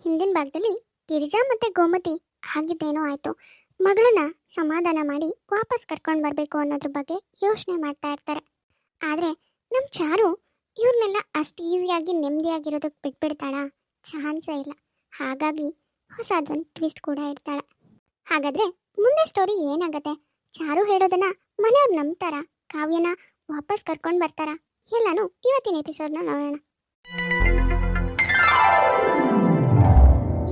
ಹಿಂದಿನ ಭಾಗದಲ್ಲಿ ಗಿರಿಜಾ ಮತ್ತೆ ಗೋಮತಿ ಆಗಿದ್ದೇನೋ ಆಯ್ತು. ಮಗಳನ್ನ ಸಮಾಧಾನ ಮಾಡಿ ವಾಪಸ್ ಕರ್ಕೊಂಡು ಬರಬೇಕು ಅನ್ನೋದ್ರ ಬಗ್ಗೆ ಯೋಚನೆ ಮಾಡ್ತಾ ಇರ್ತಾರೆ. ಆದರೆ ನಮ್ಮ ಚಾರು ಇವ್ರನ್ನೆಲ್ಲ ಅಷ್ಟು ಈಸಿಯಾಗಿ ನೆಮ್ಮದಿಯಾಗಿರೋದಕ್ಕೆ ಬಿಟ್ಬಿಡ್ತಾಳ? ಚಾನ್ಸೇ ಇಲ್ಲ. ಹಾಗಾಗಿ ಹೊಸದೊಂದು ಟ್ವಿಸ್ಟ್ ಕೂಡ ಇಡ್ತಾಳೆ. ಹಾಗಾದ್ರೆ ಮುಂದೆ ಸ್ಟೋರಿ ಏನಾಗತ್ತೆ? ಚಾರು ಹೇಳೋದನ್ನ ಮನೆಯವ್ರು ನಂಬ್ತಾರ? ಕಾವ್ಯನ ವಾಪಸ್ ಕರ್ಕೊಂಡು ಬರ್ತಾರ? ಎಲ್ಲಾನು ಇವತ್ತಿನ ಎಪಿಸೋಡ್ನ ನೋಡೋಣ.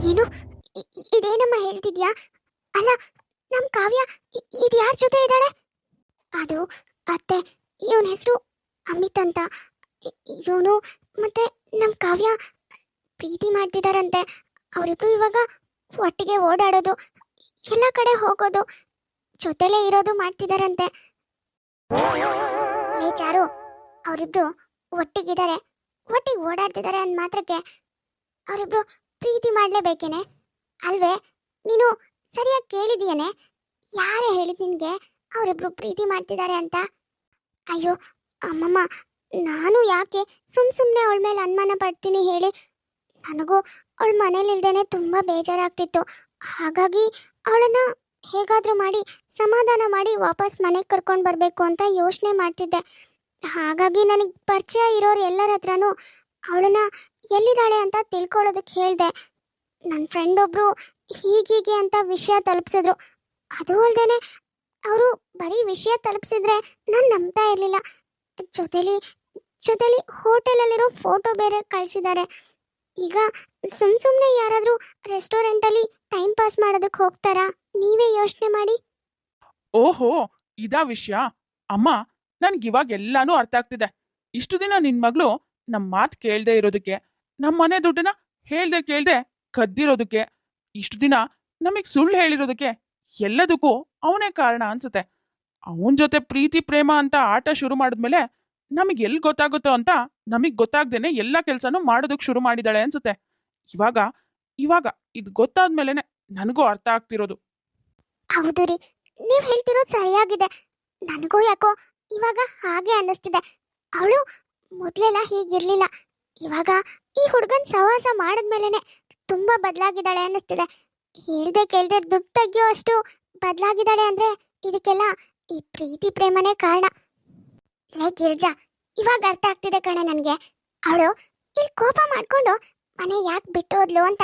ಏನು ಇದೇನಮ್ಮ ಹೇಳ್ತಿದ್ಯಾ? ಅಲ್ಲ, ನಮ್ ಕಾವ್ಯ ಇದ್ ಯಾರ ಜೊತೆ ಇದ್ದಾಳೆ? ಅದು ಅತ್ತೆ, ಇವನ ಹೆಸರು ಅಮಿತ್ ಅಂತ. ಇವನು ಮತ್ತೆ ನಮ್ ಕಾವ್ಯ ಪ್ರೀತಿ ಮಾಡ್ತಿದಾರಂತೆ. ಅವರಿಬ್ರು ಇವಾಗ ಒಟ್ಟಿಗೆ ಓಡಾಡೋದು, ಎಲ್ಲ ಕಡೆ ಹೋಗೋದು, ಜೊತೆಲೇ ಇರೋದು ಮಾಡ್ತಿದಾರಂತೆ. ಏ ಚಾರು, ಅವರಿಬ್ರು ಒಟ್ಟಿಗಿದ್ದಾರೆ. ಒಟ್ಟಿಗೆ ಓಡಾಡ್ತಿದ್ದಾರೆ ಅಂದ ಮಾತ್ರಕ್ಕೆ ಅವರಿಬ್ರು ಪ್ರೀತಿ ಮಾಡಲೇಬೇಕೇನೆ? ಅಲ್ವೇ? ನೀನು ಸರಿಯಾಗಿ ಕೇಳಿದೀಯನೆ ಯಾರೇ ಹೇಳಿದ ನಿನಗೆ ಅವರಿಬ್ರು ಪ್ರೀತಿ ಮಾಡ್ತಿದ್ದಾರೆ ಅಂತ? ಅಯ್ಯೋ, ಅಮ್ಮಮ್ಮ, ನಾನು ಯಾಕೆ ಸುಮ್ ಸುಮ್ಮನೆ ಅವಳ ಮೇಲೆ ಅನುಮಾನ ಪಡ್ತೀನಿ ಹೇಳಿ? ನನಗೂ ಅವಳ ಮನೇಲಿಲ್ದೇನೆ ತುಂಬ ಬೇಜಾರಾಗ್ತಿತ್ತು. ಹಾಗಾಗಿ ಅವಳನ್ನ ಹೇಗಾದರೂ ಮಾಡಿ, ಸಮಾಧಾನ ಮಾಡಿ ವಾಪಸ್ ಮನೆಗೆ ಕರ್ಕೊಂಡು ಬರಬೇಕು ಅಂತ ಯೋಚನೆ ಮಾಡ್ತಿದ್ದೆ. ಹಾಗಾಗಿ ನನಗೆ ಪರಿಚಯ ಇರೋರು ಎಲ್ಲರ ಹತ್ರನೂ ಅವಳನ್ನ ಎಲ್ಲಿದ್ದಾಳೆ ಅಂತ ತಿಳ್ಕೊಳ್ಳೋದಕ್ಕೆ ಹೇಳಿದೆ. ನನ್ನ ಫ್ರೆಂಡ್ ಒಬ್ರು ಹೀಗೀಗೆ ಅಂತ ವಿಷಯ ತಲುಪಿಸಿದ್ರು. ಅದು ಅಲ್ಲದೇನೆ ಅವರು ಬರೀ ವಿಷಯ ತಲುಪಿಸಿದ್ರೆ ನಾನು ನಂಬ್ತಾ ಇರಲಿಲ್ಲ. ಜೊತೆಲಿ ಜೊತೆಲಿ ಹೋಟೆಲಲ್ಲಿರೋ ಫೋಟೋ ಬೇರೆ ಕಳಿಸಿದ್ದಾರೆ. ಈಗ ಸುಮ್ ಸುಮ್ಮನೆ ಯಾರಾದರೂ ರೆಸ್ಟೋರೆಂಟಲ್ಲಿ ಟೈಮ್ ಪಾಸ್ ಮಾಡೋದಕ್ಕೆ ಹೋಗ್ತಾರಾ? ನೀವೇ ಯೋಚನೆ ಮಾಡಿ. ಓಹೋ, ಇದಾ ವಿಷಯ? ಅಮ್ಮ, ನನ್ಗೆ ಎಲ್ಲಾನು ಅರ್ಥ ಆಗ್ತಿದೆ. ಇಷ್ಟು ದಿನ ನಿನ್ ಮಗಳು ನಮ್ಮ ಮಾತು ಕೇಳ್ದೆ ಇರೋದಕ್ಕೆ ನಮ್ಮ ಮನೆ ದುಡ್ಡನ್ನ ಹೇಳ್ದೆ ಕೇಳ್ದೆ ಕದ್ದಿರೋದಕ್ಕೆ, ಇಷ್ಟು ದಿನ ನಮಗ್ ಸುಳ್ಳು ಹೇಳಿರೋದಕ್ಕೆ ಎಲ್ಲದಕ್ಕೂ ಅವನೇ ಕಾರಣ ಅನ್ಸುತ್ತೆ. ಅವನ ಜೊತೆ ಪ್ರೀತಿ, ಪ್ರೇಮ ಅಂತ ಆಟ ಶುರು ಮಾಡಿದ್ಮೇಲೆ ನಮಗೆ ಎಲ್ಲಿ ಗೊತ್ತಾಗುತ್ತೋ ಅಂತ ನಮಗ್ ಗೊತ್ತಾಗ್ದೇನೆ ಎಲ್ಲ ಕೆಲ್ಸನೂ ಮಾಡೋದಕ್ಕೆ ಶುರು ಮಾಡಿದಾಳೆ ಅನ್ಸುತ್ತೆ. ಇವಾಗ ಇವಾಗ ಇದು ಗೊತ್ತಾದ್ಮೇಲೆನೆ ನನಗೂ ಅರ್ಥ ಆಗ್ತಿರೋದು. ಹೌದು ರೀ, ನೀವು ಹೇಳ್ತಿರೋದು ಸರಿಯಾಗಿದೆ. ನನಗೂ ಯಾಕೋ ಇವಾಗ ಹಾಗೆ ಅನ್ನಿಸ್ತಿದೆ. ಅವಳು ಮೊದಲೆಲ್ಲ ಹೀಗಿರ್ಲಿಲ್ಲ. ಇವಾಗ ಈ ಹುಡುಗನ್ ಸಹವಾಸ ಮಾಡಿದ್ಮೇಲೆನೆ ತುಂಬಾ ಬದಲಾಗಿದ್ದಾಳೆ ಅನ್ನಿಸ್ತಿದೆ. ಹೇಳ್ದೆ ಕೇಳ್ದೆ ದುಡ್ಡು ತೆಗಿಯೋ ಅಷ್ಟು ಬದಲಾಗಿದ್ದಾಳೆ ಅಂದ್ರೆ ಇದಕ್ಕೆಲ್ಲ ಈ ಪ್ರೀತಿ ಪ್ರೇಮನೇ ಕಾರಣ. ಏ ಗಿರ್ಜಾ, ಇವಾಗ ಅರ್ಥ ಆಗ್ತಿದೆ ಕಣೆ ನನಗೆ. ಅವಳು ಇಲ್ಲಿ ಕೋಪ ಮಾಡ್ಕೊಂಡು ಮನೆ ಯಾಕೆ ಬಿಟ್ಟೋದ್ಲು ಅಂತ.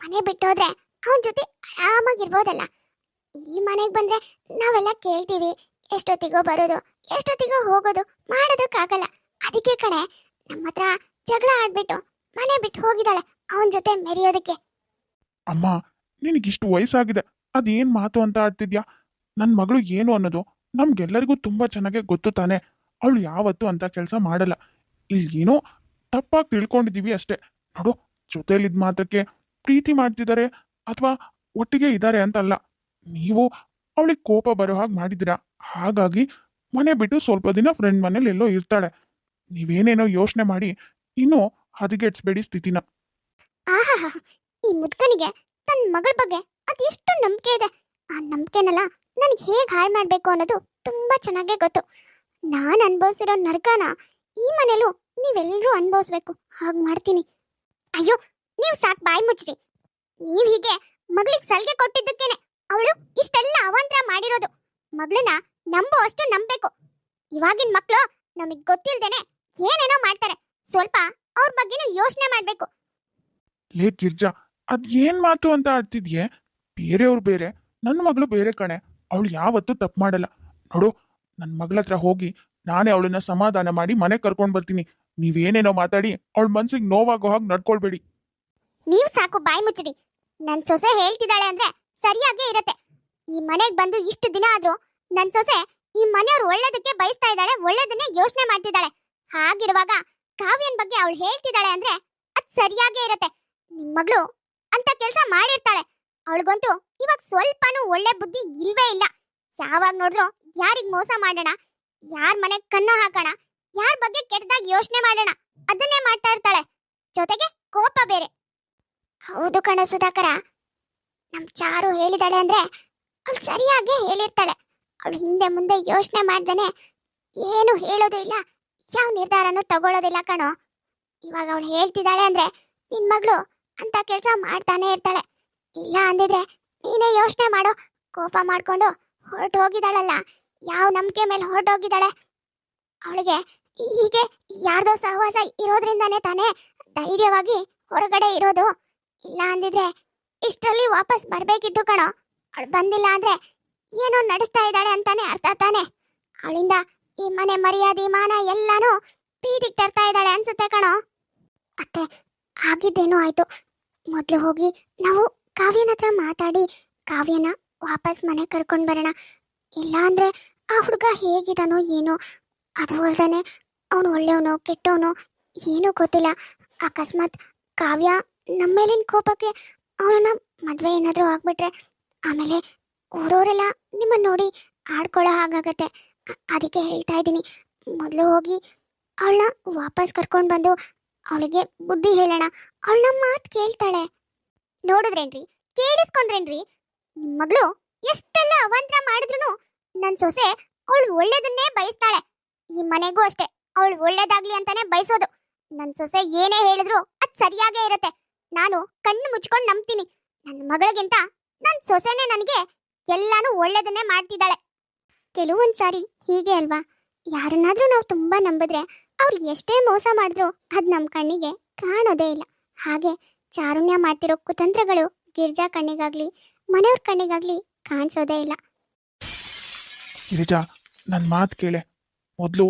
ಮನೆ ಬಿಟ್ಟೋದ್ರೆ ಅವನ ಜೊತೆ ಆರಾಮಾಗಿರ್ಬೋದಲ್ಲ. ಇಲ್ಲಿ ಮನೆಗೆ ಬಂದ್ರೆ ನಾವೆಲ್ಲ ಕೇಳ್ತೀವಿ ಎಷ್ಟೊತ್ತಿಗೋ ಬರೋದು, ಎಷ್ಟೊತ್ತಿಗೋ ಹೋಗೋದು, ಮಾಡೋದಕ್ಕಾಗಲ್ಲ. ಅದಕ್ಕೆ ಕಣೆ ನಮ್ಮ ಹತ್ರ ಜಗಳ ಆಡ್ಬಿಟ್ಟು ಮನೆ ಬಿಟ್ಟು ಹೋಗಿದ್ದಾಳೆ. ಅವನ ಜೊತೆ ಮೆರೆಯೋದಕ್ಕೆ. ಅಮ್ಮ, ನಿನಗಿಷ್ಟು ವಯಸ್ಸಾಗಿದೆ. ಅದೇನ್ ಮಾತು ಅಂತ ಆಡ್ತಿದ್ಯಾ? ನನ್ನ ಮಗಳು ಏನು ಅನ್ನೋದು ನಮ್ಗೆಲ್ಲರಿಗೂ ತುಂಬಾ ಚೆನ್ನಾಗೆ ಗೊತ್ತು ತಾನೆ. ಅವಳು ಯಾವತ್ತು ಅಂತ ಕೆಲಸ ಮಾಡಲ್ಲ. ಇಲ್ಲಿ ಏನೋ ತಪ್ಪಾಗಿ ತಿಳ್ಕೊಂಡಿದೀವಿ ಅಷ್ಟೇ. ನೋಡು, ಜೊತೆಲಿದ್ ಮಾತ್ರಕ್ಕೆ ಪ್ರೀತಿ ಮಾಡ್ತಿದ್ದಾರೆ ಅಥವಾ ಒಟ್ಟಿಗೆ ಇದ್ದಾರೆ ಅಂತಲ್ಲ. ನೀವು ಅವಳಿಗೆ ಕೋಪ ಬರೋ ಹಾಗೆ ಮಾಡಿದ್ದೀರಾ ಹಾಗಾಗಿ ಮನೆ ಬಿಟ್ಟು ಸ್ವಲ್ಪ ದಿನ ಫ್ರೆಂಡ್ ಮನೇಲಿ ಎಲ್ಲೋ ಇರ್ತಾಳೆ. ನೀವೇನೇನೋ ಯೋಚನೆ ಮಾಡಿ ಇನ್ನೂ ಹದಗೆಡ್ಸ್ಬೇಡಿ ಸ್ಥಿತಿನ. ಈ ಮುದ್ಕನಿಗೆ ತನ್ನ ಮಗಳ ಬಗ್ಗೆ ಅದೆಷ್ಟು ನಂಬಿಕೆ ಇದೆ. ಆ ನಂಬಿಕೆನೆಲ್ಲ ನನಗೆ ಹೇಗೆ ಹಾಳು ಮಾಡಬೇಕು ಅನ್ನೋದು ತುಂಬಾ ಚೆನ್ನಾಗೇ ಗೊತ್ತು. ನಾನು ಅನುಭವಿಸಿರೋ ನರ್ಕನ ಈ ಮನೇಲೂ ನೀವೆಲ್ಲರೂ ಅನುಭವಿಸ್ಬೇಕು. ಹಾಗೆ ಮಾಡ್ತೀನಿ. ಅಯ್ಯೋ, ನೀವು ಸಾಕು ಬಾಯಿ ಮುಚ್ಚ್ರಿ. ನೀವು ಹೀಗೆ ಮಗಳಿಗೆ ಸಲಿಗೆ ಕೊಟ್ಟಿದ್ದಕ್ಕೇನೆ ಅವಳು ಇಷ್ಟೆಲ್ಲ ಅವಾಂತರ ಮಾಡಿರೋದು. ಮಗಳನ್ನ ನಂಬೋ ಅಷ್ಟು ನಂಬಬೇಕು. ಇವಾಗಿನ ಮಕ್ಕಳು ನಮಗೆ ಗೊತ್ತಿಲ್ದೇನೆ ಏನೇನೋ ಮಾಡ್ತಾರೆ. ಸ್ವಲ್ಪ ಅವ್ರ ಬಗ್ಗೆನೂ ಯೋಚನೆ ಮಾಡ್ಬೇಕು. ಲೇ ಗಿರ್ಜಾ ಅದ್ ಏನ್ ಮಾತು ಅಂತ ಆಡ್ತಿದ್ಯೆ? ಬೇರೆಯವ್ರು ಬೇರೆ ನನ್ನ ಮಗಳು ಬೇರೆ ಕಣೆ. ಅವಳು ಯಾವತ್ತೂ ತಪ್ಪು ಮಾಡಲ್ಲ. ನೋಡು ನನ್ನ ಮಗಳ ಹತ್ರ ಹೋಗಿ ನಾನೇ ಅವಳನ್ನ ಸಮಾಧಾನ ಮಾಡಿ ಮನೆ ಕರ್ಕೊಂಡ್ ಬರ್ತೀನಿ. ನೀವೇನೇನೋ ಮಾತಾಡಿ ಅವಳ ಮನ್ಸಿಗೆ ನೋವಾಗೋ ಹಾಗೆ ನಡ್ಕೊಳ್ಬೇಡಿ. ನೀವು ಸಾಕು ಬಾಯಿ ಮುಚ್ಚಿಡಿ. ನನ್ ಸೊಸೆ ಹೇಳ್ತಿದ್ದಾಳೆ ಅಂದ್ರೆ ಸರಿಯಾಗೇ ಇರತ್ತೆ. ಈ ಮನೆಗ್ ಬಂದು ಇಷ್ಟು ದಿನ ಆದ್ರೂ ನನ್ ಸೊಸೆ ಈ ಮನೆಯವ್ರು ಒಳ್ಳೇದಕ್ಕೆ ಬಯಸ್ತಾ ಇದ್ದಾಳೆ ಒಳ್ಳೇದನ್ನೇ ಯೋಚನೆ ಮಾಡ್ತಿದ್ದಾಳೆ. ಹಾಗಿರುವಾಗ ಕಾವ್ಯನ್ ಬಗ್ಗೆ ಅವಳು ಹೇಳ್ತಿದ್ದಾಳೆ ಅಂದ್ರೆ ಅದ್ ಸರಿಯಾಗೇ ಇರತ್ತೆ. ನಿಮ್ ಮಗಳು ಅಂತ ಕೆಲ್ಸ ಮಾಡಿರ್ತಾಳೆ. ಅವಳಿಗಂತೂ ಇವಾಗ ಸ್ವಲ್ಪನೂ ಒಳ್ಳೆ ಬುದ್ಧಿ ಇಲ್ವೇ ಇಲ್ಲ. ಯಾವಾಗ ನೋಡಿದ್ರು ಯಾರಿಗ್ ಮೋಸ ಮಾಡೋಣ, ಯಾರ್ ಮನೆ ಕಣ್ಣು ಹಾಕೋಣ, ಯಾರ್ ಬಗ್ಗೆ ಕೆಟ್ಟದಾಗಿ ಯೋಚನೆ ಮಾಡೋಣ, ಅದನ್ನೇ ಮಾಡ್ತಾ ಇರ್ತಾಳೆ. ಜೊತೆಗೆ ಕೋಪ ಬೇರೆ. ಹೌದು ಕಣ ಸುಧಾಕರ. ನಮ್ ಚಾರು ಹೇಳಿದಾಳೆ ಅಂದ್ರೆ ಅವಳು ಸರಿಯಾಗಿ ಹೇಳಿರ್ತಾಳೆ. ಅವಳು ಹಿಂದೆ ಮುಂದೆ ಯೋಚನೆ ಮಾಡ್ದೇನೆ ಏನು ಹೇಳೋದು ಇಲ್ಲ. ಯಾವ ನಿರ್ಧಾರನೂ ತಗೊಳ್ಳೋದಿಲ್ಲ ಕಣೋ. ಇವಾಗ ಅವಳು ಹೇಳ್ತಿದ್ದಾಳೆ ಅಂದ್ರೆ ನಿನ್ ಮಗಳು ಅಂತ ಕೆಲಸ ಮಾಡ್ತಾನೆ ಇರ್ತಾಳೆ. ಇಲ್ಲ ಅಂದಿದ್ರೆ ನೀನೇ ಯೋಚನೆ ಮಾಡೋ. ಕೋಪ ಮಾಡ್ಕೊಂಡು ಹೊರಟು ಹೋಗಿದ್ದಾಳಲ್ಲ. ಯಾವ ನಂಬಿಕೆ ಮೇಲೆ ಹೊರಟೋಗಿದ್ದಾಳೆ ಅವಳಿಗೆ ಹೀಗೆ ಯಾರ್ದೋ ಸಹವಾಸ ಇರೋದ್ರಿಂದಾನೇ ತಾನೇ ಧೈರ್ಯವಾಗಿ ಹೊರಗಡೆ ಇರೋದು. ಇಲ್ಲ ಅಂದಿದ್ರೆ ಇಷ್ಟರಲ್ಲಿ ವಾಪಸ್ ಬರ್ಬೇಕಿತ್ತು ಕಣೋ. ಅವಳು ಬಂದಿಲ್ಲ ಅಂದ್ರೆ ಏನೋ ನಡೆಸ್ತಾ ಇದ್ದಾಳೆ ಅಂತಾನೆ ಅರ್ಥ ತಾನೆ. ಅವಳಿಂದ ಈ ಮನೆ ಮರ್ಯಾದೆ, ಮಾನ ಎಲ್ಲಾನು ಬೀದಿಗೆ ತರ್ತಾ ಇದ್ದಾಳೆ ಅನ್ಸುತ್ತೆ ಕಣೋ. ಅತ್ತೆ ಆಗಿದ್ದೇನೋ ಆಯ್ತು. ಮೊದಲು ಹೋಗಿ ನಾವು ಕಾವ್ಯನ ಹತ್ರ ಮಾತಾಡಿ, ಕಾವ್ಯನ ವಾಪಸ್ ಮನೆ ಕರ್ಕೊಂಡು ಬರೋಣ. ಇಲ್ಲ ಅಂದ್ರೆ ಆ ಹುಡುಗ ಹೇಗಿದಾನೋ ಏನೋ. ಅದು ಅಲ್ದಾನೆ ಅವನು ಒಳ್ಳೆಯವನು, ಕೆಟ್ಟವನು ಏನೂ ಗೊತ್ತಿಲ್ಲ. ಅಕಸ್ಮಾತ್ ಕಾವ್ಯ ನಮ್ಮ ಮೇಲಿನ ಕೋಪಕ್ಕೆ ಅವನನ್ನ ಮದುವೆ ಏನಾದರೂ ಆಗ್ಬಿಟ್ರೆ, ಆಮೇಲೆ ಊರವರೆಲ್ಲ ನಿಮ್ಮನ್ನ ನೋಡಿ ಆಡ್ಕೊಳ್ಳೋ ಹಾಗಾಗತ್ತೆ. ಅದಕ್ಕೆ ಹೇಳ್ತಾ ಇದ್ದೀನಿ. ಮೊದಲು ಹೋಗಿ ಅವಳನ್ನ ವಾಪಸ್ ಕರ್ಕೊಂಡು ಬಂದು ಅವಳಿಗೆ ಬುದ್ಧಿ ಹೇಳೋಣ. ಅವಳ ಮಾತು ಕೇಳ್ತಾಳೆ. ನೋಡಿದ್ರೇನ್ರಿ? ಕೇಳಿಸ್ಕೊಂಡ್ರೇನ್ರಿ? ನಿಮ್ಮ ಮಗಳು ಎಷ್ಟೆಲ್ಲ ಅವಾಂತರ ಮಾಡಿದ್ರು ನನ್ನ ಸೊಸೆ ಅವಳು ಒಳ್ಳೇದನ್ನೇ ಬಯಸ್ತಾಳೆ. ಈ ಮನೆಗೂ ಅಷ್ಟೇ, ಅವಳು ಒಳ್ಳೇದಾಗ್ಲಿ ಅಂತಾನೆ ಬಯಸೋದು. ನನ್ನ ಸೊಸೆ ಏನೇ ಹೇಳಿದ್ರು ಅದ್ ಸರಿಯಾಗೇ ಇರುತ್ತೆ. ನಾನು ಕಣ್ಣು ಮುಚ್ಕೊಂಡು ನಂಬ್ತೀನಿ. ನನ್ನ ಮಗಳಿಗಿಂತ ನನ್ನ ಸೊಸೆನೇ ನನಗೆ ಎಲ್ಲಾನು ಒಳ್ಳೇದನ್ನೇ ಮಾಡ್ತಿದ್ದಾಳೆ. ಕೆಲವೊಂದ್ ಸಾರಿ ಹೀಗೆ ಅಲ್ವಾ? ಯಾರನ್ನಾದ್ರೂ ನಾವು ತುಂಬಾ ನಂಬಿದ್ರೆ ಅವ್ರು ಎಷ್ಟೇ ಮೋಸ ಮಾಡಿದ್ರು ಅದ್ ನಮ್ಮ ಕಣ್ಣಿಗೆ ಕಾಣೋದೇ ಇಲ್ಲ. ಹಾಗೆ ಚಾರುಣ್ಯ ಮಾಡ್ತಿರೋ ಕುತಂತ್ರಗಳು ಗಿರ್ಜಾ ಕಣ್ಣಿಗಾಗ್ಲಿ, ಮನೆಯವ್ರ ಕಣ್ಣಿಗಾಗ್ಲಿ ಕಾಣಿಸೋದೇ ಇಲ್ಲ. ಗಿರಿಜಾ ನನ್ನ ಮಾತು ಕೇಳೆ. ಮೊದಲು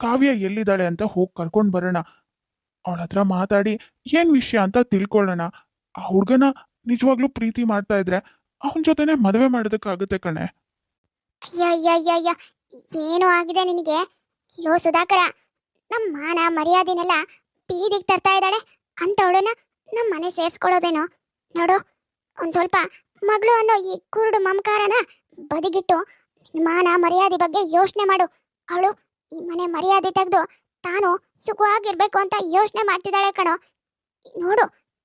ಕಾವ್ಯ ಎಲ್ಲಿದ್ದಾಳೆ ಅಂತ ಹೋಗಿ ಕರ್ಕೊಂಡು ಬರೋಣ. ಅವಳ ಹತ್ರ ಮಾತಾಡಿ ಏನು ವಿಷಯ ಅಂತ ತಿಳ್ಕೊಳ್ಳೋಣ. ಆ ಹುಡುಗನ ನಿಜವಾಗ್ಲೂ ಪ್ರೀತಿ ಮಾಡ್ತಾ ಇದ್ರೆ ಅವನ ಜೊತೆನೆ ಮದುವೆ ಮಾಡೋದಕ್ಕಾಗುತ್ತೆ ಕಣೆ. ಅಯ್ಯಯ್ಯಯ್ಯಯ್ಯ, ಏನು ಆಗಿದೆ ನಿನಗೆ? ಲೋ ಸುಧಾಕರ ನಮ್ಮ ಮಾನ, ಮರ್ಯಾದೆನೆಲ್ಲ ಬೀದಿಗೆ ತರ್ತಾ ಇದ್ದಾಳೆ. ಅಂತವಳನ್ನ ನಮ್ಮ ಮನೆ ಸೇರಿಸ್ಕೊಳ್ಳೋದೇನೋ? ನೋಡು, ಒಂದು ಸ್ವಲ್ಪ ಮಗಳು ಅನ್ನೋ ಈ ಕುರುಡು ಮಮಕಾರನ ಬದಿಗಿಟ್ಟು ಮಾನ, ಮರ್ಯಾದೆ ಬಗ್ಗೆ ಯೋಚನೆ ಮಾಡು. ಅವಳು ಈ ಮನೆ ಮರ್ಯಾದೆ ತೆಗೆದು ತಾನು ಸುಖವಾಗಿರ್ಬೇಕು ಅಂತ ಯೋಚನೆ ಮಾಡ್ತಿದ್ದಾಳೆ ಕಣೋ. ನೋಡು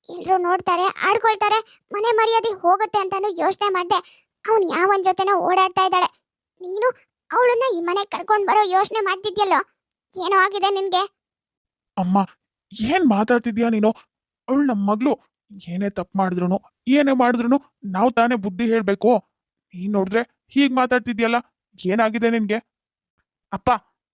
ಎಲ್ಲರೂ ನೋಡ್ತಾರೆ, ಆಡ್ಕೊಳ್ತಾರೆ, ಮನೆ ಮರ್ಯಾದೆ ಹೋಗುತ್ತೆ ಅಂತಾನು ಯೋಚನೆ ಮಾಡ್ದೆ. ಅವನು ಯಾವನ್ ಜೊತೆನೋ ಓಡಾಡ್ತಾ ಇದ್ದಾಳೆ. ನೀನು ಅವಳನ್ನ ಈ ಮನೆ ಕರ್ಕೊಂಡು ಬರೋ ಯೋಚನೆ ಮಾಡ್ತಿದ್ಯಲ್ಲೋ? ಏನೋ ಆಗಿದೆ ನಿನ್ಗೆ? ಅಮ್ಮ, ಏನ್ ಮಾತಾಡ್ತಿದ್ಯಾ ನೀನು? ಅವಳು ನಮ್ಮ ಮಗಳು ಏನೇ ತಪ್ಪು ಮಾಡಿದ್ರು ಏನೇ ಮಾಡಿದ್ರು ನಾವು ತಾನೇ ಬುದ್ಧಿ ಹೇಳಬೇಕು. ನೀನ್ ನೋಡಿದ್ರೆ ಹೀಗೆ ಮಾತಾಡ್ತಿದ್ಯಲ್ಲ, ಏನಾಗಿದೆ ನಿನ್ಗೆ? ಅಪ್ಪ,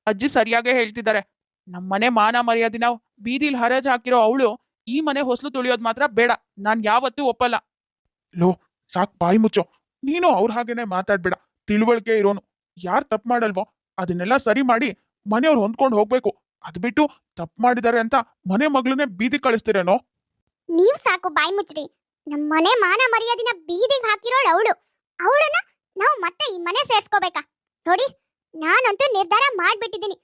ಅಜ್ಜಿ ಸರಿಯಾಗೇ ಹೇಳ್ತಿದ್ದಾರೆ. ನಮ್ಮ ಮನೆ ಮಾನ ಮರ್ಯಾದೆ ನಾವು ಬೀದಿಲ್ ಹರಾಜ್ ಹಾಕಿರೋ ಅವಳು ಈ ಮನೆ ಹೊಸಲು ತುಳಿಯೋದು ಮಾತ್ರ ಬೇಡ, ನಾನ್ ಯಾವತ್ತೂ ಒಪ್ಪಲ್ಲ. ಲೋ, ಸಾಕ್ ಬಾಯಿ ಮುಚ್ಚೋ. ನೀನು ಅವ್ರ ಹಾಗೇನೆ ಮಾತಾಡ್ಬೇಡ. ತಿಳುವಳಿಕೆ ಇರೋನು. ಯಾರು ತಪ್ಪು ಮಾಡಲ್ವೋ ಅದನ್ನೆಲ್ಲ ಸರಿ ಮಾಡಿ ಮನೆಯವ್ರು ಹೊಂದ್ಕೊಂಡು ಹೋಗ್ಬೇಕು. ಅದ್ ಬಿಟ್ಟು ತಪ್ಪು ಮಾಡಿದ್ದಾರೆ ಅಂತ ಮನೆ ಮಗಳನ್ನೇ ಬೀದಿ ಕಳಿಸ್ತೀರೇನೋ? ನೀವ್ ಸಾಕು ಬಾಯಿ ಮುಚ್ಚ್ರಿ ನಮ್ಮ ಮನೆ ಮಾನ ಮರ್ಯಾದಿನ ಬೀದಿಗೆ ಹಾಕಿರೋಳು ಅವಳು. ಅವಳನ್ನ ನಾವು ಮತ್ತೆ ಈ ಮನೆ ಸೇರ್ಸ್ಕೋಬೇಕಾ? ನೋಡಿ, ನಾನಂತೂ ನಿರ್ಧಾರ ಮಾಡ್ಬಿಟ್ಟಿದ್ದೀನಿ.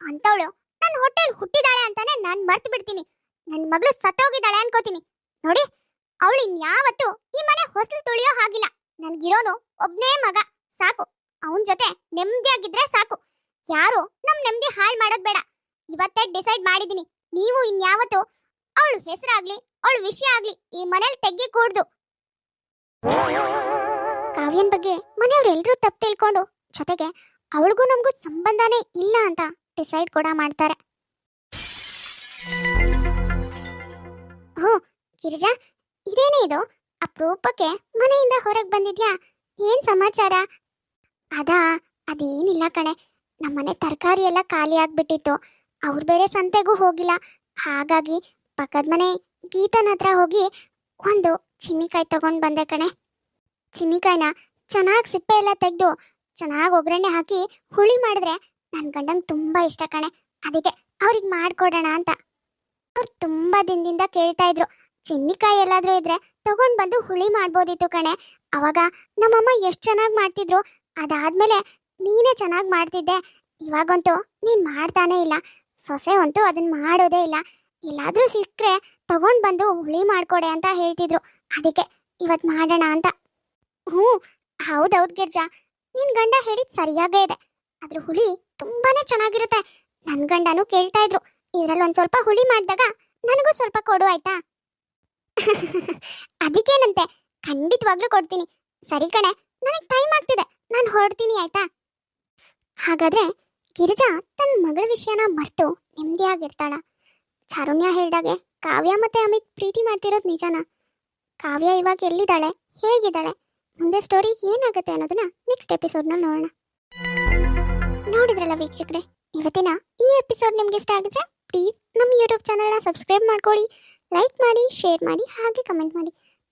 ಅಂತವಳು ನನ್ನ ಹೋಟೆಲ್ ಹುಟ್ಟಿದಾಳೆ ಅಂತಾನೆ ನಾನ್ ಮರ್ತು ಬಿಡ್ತೀನಿ. ನನ್ ಮಗಳು ಸತ್ತೋಗಿದ್ದಾಳೆ ಅನ್ಕೋತೀನಿ. ನೋಡಿ, ಅವಳು ಇನ್ಯಾವತ್ತೂ ಈ ಮನೆ ಹೊಸಲು ತುಳಿಯೋ ಹಾಗಿಲ್ಲ. ನನ್ಗಿರೋನು ಒಬ್ನೇ ಮಗ. ಸಾಕು. ಅವನ್ ಜೊತೆ ನೆಮ್ಮದಿಯಾಗಿದ್ರೆ ಸಾಕು. ಯಾರು ನಮ್ ನೆಮ್ಮದಿ ಹಾಳು ಮಾಡೋದ್ ಬೇಡ. ಇವತ್ತೇ ಡಿಸೈಡ್ ಮಾಡಿದೀನಿ. ನೀವು ಇನ್ಯಾವತ್ತು ಅವಳು ಹೆಸರಾಗ್ಲಿ, ಅವಳ ವಿಷಯ ಆಗ್ಲಿ ಈ ಮನೇಲಿ ತೆಗ್ಗಿ ಕೂಡ್ದು. ಕಾವ್ಯನ್ ಬಗ್ಗೆ ಮನೆಯವ್ರು ಎಲ್ರೂ ತಪ್ಪು ತಿಳ್ಕೊಂಡು ಜೊತೆಗೆ ಅವಳಿಗೂ ನಮಗೂ ಸಂಬಂಧನೇ ಇಲ್ಲ ಅಂತ ಡಿಸೈಡ್ ಕೂಡ ಮಾಡ್ತಾರೆ. ಓ ಗಿರಿಜಾ, ಇದೇನೇ ಇದು? ಅಪರೂಪಕ್ಕೆ ಮನೆಯಿಂದ ಹೊರಗೆ ಬಂದಿದ್ಯಾ? ಏನ್ ಸಮಾಚಾರ? ಅದಾ, ಅದೇನಿಲ್ಲ ಕಣೆ. ನಮ್ಮನೆ ತರಕಾರಿ ಎಲ್ಲ ಖಾಲಿ ಆಗ್ಬಿಟ್ಟಿತ್ತು. ಅವ್ರು ಬೇರೆ ಸಂತೆಗೂ ಹೋಗಿಲ್ಲ. ಹಾಗಾಗಿ ಪಕ್ಕದ ಮನೆ ಗೀತನ ಹತ್ರ ಹೋಗಿ ಒಂದು ಚಿನ್ನಿಕಾಯಿ ತಗೊಂಡ್ ಬಂದೆ ಕಣೆ. ಚಿನ್ನಿಕಾಯಿನ ಚೆನ್ನಾಗಿ ಸಿಪ್ಪೆ ಎಲ್ಲ ತೆಗೆದು ಚೆನ್ನಾಗಿ ಒಗ್ಗರಣೆ ಹಾಕಿ ಹುಳಿ ಮಾಡಿದ್ರೆ ನನ್ನ ಗಂಡಂಗೆ ತುಂಬಾ ಇಷ್ಟ ಕಣೆ. ಅದಕ್ಕೆ ಅವ್ರಿಗೆ ಮಾಡ್ಕೊಡೋಣ ಅಂತ. ಅವ್ರು ತುಂಬಾ ದಿನದಿಂದ ಕೇಳ್ತಾ ಇದ್ರು. ಚಿನ್ನಿಕಾಯಿ ಎಲ್ಲಾದ್ರೂ ಇದ್ರೆ ತಗೊಂಡ್ ಬಂದು ಹುಳಿ ಮಾಡ್ಬೋದಿತ್ತು ಕಣೆ. ಅವಾಗ ನಮ್ಮಮ್ಮ ಎಷ್ಟು ಚೆನ್ನಾಗಿ ಮಾಡ್ತಿದ್ರು. ಅದಾದ್ಮೇಲೆ ನೀನೇ ಚೆನ್ನಾಗಿ ಮಾಡ್ತಿದ್ದೆ. ಇವಾಗಂತೂ ನೀನ್ ಮಾಡ್ತಾನೆ ಇಲ್ಲ. ಸೊಸೆ ಅಂತೂ ಅದನ್ನ ಮಾಡೋದೇ ಇಲ್ಲ. ಎಲ್ಲಾದ್ರೂ ಸಿಕ್ಕರೆ ತಗೊಂಡ್ ಬಂದು ಹುಳಿ ಮಾಡ್ಕೊಡೆ ಅಂತ ಹೇಳ್ತಿದ್ರು. ಅದಕ್ಕೆ ಇವತ್ ಮಾಡೋಣ ಅಂತ. ಹ್ಞೂ, ಹೌದೌದ್ ಗಿರ್ಜಾ. ನಿನ್ ಗಂಡ ಹೇಳಿದ್ ಸರಿಯಾಗೇ ಇದೆ. ಅದ್ರ ಹುಳಿ ತುಂಬಾನೇ ಚೆನ್ನಾಗಿರುತ್ತೆ. ನನ್ ಗಂಡನು ಕೇಳ್ತಾ ಇದ್ರು. ಇದ್ರಲ್ಲಿ ಒಂದ್ ಸ್ವಲ್ಪ ಹುಳಿ ಮಾಡಿದಾಗ ನನಗೂ ಸ್ವಲ್ಪ ಕೊಡು ಆಯ್ತಾ? ಅದಕ್ಕೇನಂತೆ, ಖಂಡಿತವಾಗ್ಲೂ ಕೊಡ್ತೀನಿ. ಸರಿ ಕಣೆ, ನನಗೆ ಟೈಮ್ ಆಗ್ತಿದೆ. ನಾನು ಹೊರಡ್ತೀನಿ, ಆಯ್ತಾ? ಹಾಗಾದ್ರೆ ಗಿರಿಜಾ ತನ್ನ ಮಗಳ ವಿಷಯನ ಮರೆತು ನೆಮ್ಮದಿಯಾಗಿರ್ತಾಳ. ಚಾರುಣ್ಯ ಹೇಳ್ದಾಗೆ ಕಾವ್ಯ ಮತ್ತೆ ಅಮಿತ್ ಪ್ರೀತಿ ಮಾಡ್ತಿರೋದು ನಿಜಾನ? ಕಾವ್ಯ ಇವಾಗ ಎಲ್ಲಿದ್ದಾಳೆ? ಹೇಗಿದ್ದಾಳೆ? ಮುಂದೆ ಸ್ಟೋರಿ ಏನಾಗುತ್ತೆ ಅನ್ನೋದನ್ನ ನೆಕ್ಸ್ಟ್ ಎಪಿಸೋಡ್ನಲ್ಲಿ ನೋಡೋಣ. ನೋಡಿದ್ರಲ್ಲ ವೀಕ್ಷಕರೇ, ಇವತ್ತಿನ ಈ ಎಪಿಸೋಡ್ ನಿಮ್ಗೆ ಇಷ್ಟ ಆಗಿದ್ರೆ ಪ್ಲೀಸ್ ನಮ್ಮ ಯೂಟ್ಯೂಬ್ ಚಾನಲ್ನ ಸಬ್ಸ್ಕ್ರೈಬ್ ಮಾಡ್ಕೊಳ್ಳಿ ಲೈಕ್ ಮಾಡಿ ಶೇರ್ ಮಾಡಿ, ಹಾಗೆ ಕಮೆಂಟ್ ಮಾಡಿ.